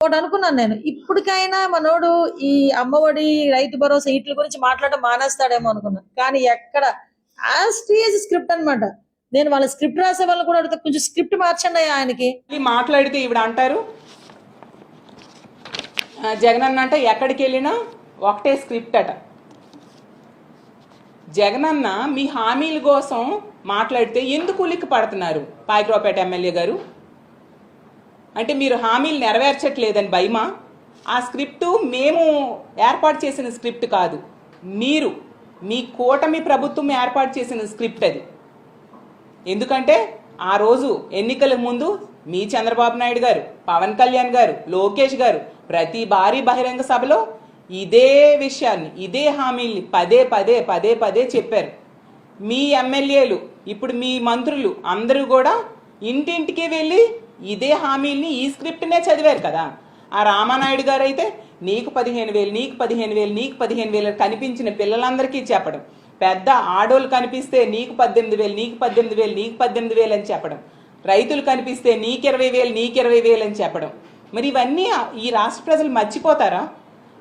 ఒకటి అనుకున్నాను నేను. ఇప్పటికైనా మనోడు ఈ అమ్మఒడి రైతు భరోసా వీటి గురించి మాట్లాడడం మానేస్తాడేమో అనుకున్నాను. కానీ ఎక్కడ? యాజ్ స్క్రిప్ట్ అనమాట నేను వాళ్ళ స్క్రిప్ట్ రాసే వాళ్ళు కూడా అడుగుతా కొంచెం స్క్రిప్ట్ మార్చండి ఆయనకి. మాట్లాడితే ఈవిడ అంటారు జగన్ అన్న అంటే ఎక్కడికి వెళ్ళినా ఒకటే స్క్రిప్ట్ అట. జగన్ అన్న మీ హామీల కోసం మాట్లాడితే ఎందుకు ఉలిక్కి పడుతున్నారు పాయకరావుపేట ఎమ్మెల్యే గారు? అంటే మీరు హామీలు నెరవేర్చట్లేదని భయమా? ఆ స్క్రిప్ట్ మేము ఏర్పాటు చేసిన స్క్రిప్ట్ కాదు. మీరు మీ కూటమి ప్రభుత్వం ఏర్పాటు చేసిన స్క్రిప్ట్ అది. ఎందుకంటే ఆ రోజు ఎన్నికల ముందు మీ చంద్రబాబు నాయుడు గారు పవన్ కళ్యాణ్ గారు లోకేష్ గారు ప్రతి భారీ బహిరంగ సభలో ఇదే విషయాన్ని ఇదే హామీల్ని పదే పదే పదే పదే చెప్పారు. మీ ఎమ్మెల్యేలు ఇప్పుడు మీ మంత్రులు అందరూ కూడా ఇంటింటికి వెళ్ళి ఇదే హామీల్ని ఈ స్క్రిప్ట్నే చదివారు కదా. ఆ రామానాయుడు గారు అయితే నీకు పదిహేను వేలు నీకు పదిహేను వేలు నీకు పదిహేను వేలు కనిపించిన పిల్లలందరికీ చెప్పడం. పెద్ద ఆడోళ్ళు కనిపిస్తే నీకు పద్దెనిమిది వేలు నీకు పద్దెనిమిది వేలు నీకు పద్దెనిమిది వేలు అని చెప్పడం. రైతులు కనిపిస్తే నీకు ఇరవై వేలు నీకు ఇరవై వేలు అని చెప్పడం. మరి ఇవన్నీ ఈ రాష్ట్ర ప్రజలు మర్చిపోతారా?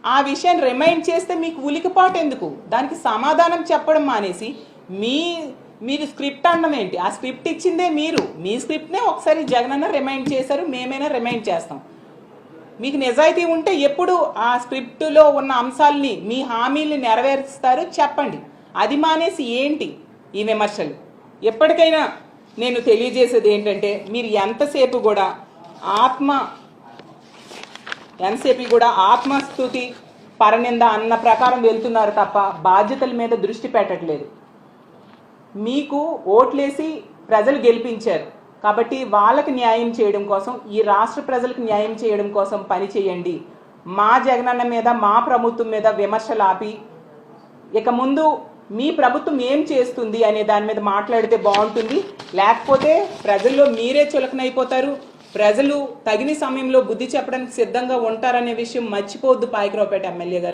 ఆ విషయాన్ని రిమైండ్ చేస్తే మీకు ఉలికిపాటు ఎందుకు దానికి సమాధానం చెప్పడం మానేసి మీ మీరు స్క్రిప్ట్ అనడం ఏంటి? ఆ స్క్రిప్ట్ ఇచ్చిందే మీరు. మీ స్క్రిప్ట్నే ఒకసారి జగనన్న రిమైండ్ చేశారు మేమైనా రిమైండ్ చేస్తాం. మీకు నిజాయితీ ఉంటే ఎప్పుడు ఆ స్క్రిప్టులో ఉన్న అంశాలని మీ హామీల్ని నెరవేరుస్తారు చెప్పండి. అది మానేసి ఏంటి ఈ విమర్శలు? ఎప్పటికైనా నేను తెలియజేసేది ఏంటంటే మీరు ఎంతసేపు కూడా ఆత్మ ఎంతసేపు కూడా ఆత్మస్థుతి పరనింద అన్న ప్రకారం వెళ్తున్నారు తప్ప బాధ్యతల మీద దృష్టి పెట్టట్లేదు. మీకు ఓట్లేసి ప్రజలు గెలిపించారు. కాబట్టి వాళ్ళకి న్యాయం చేయడం కోసం ఈ రాష్ట్ర ప్రజలకు న్యాయం చేయడం కోసం పని చేయండి. మా జగనన్న మీద మా ప్రభుత్వం మీద విమర్శలు ఆపి ఇక ముందు మీ ప్రభుత్వం ఏం చేస్తుంది అనే దాని మీద మాట్లాడితే బాగుంటుంది. లేకపోతే ప్రజల్లో మీరే చులకనైపోతారు. ప్రజలు తగిన సమయంలో బుద్ధి చెప్పడానికి సిద్ధంగా ఉంటారనే విషయం మర్చిపోవద్దు పాయకరావుపేట ఎమ్మెల్యే గారు.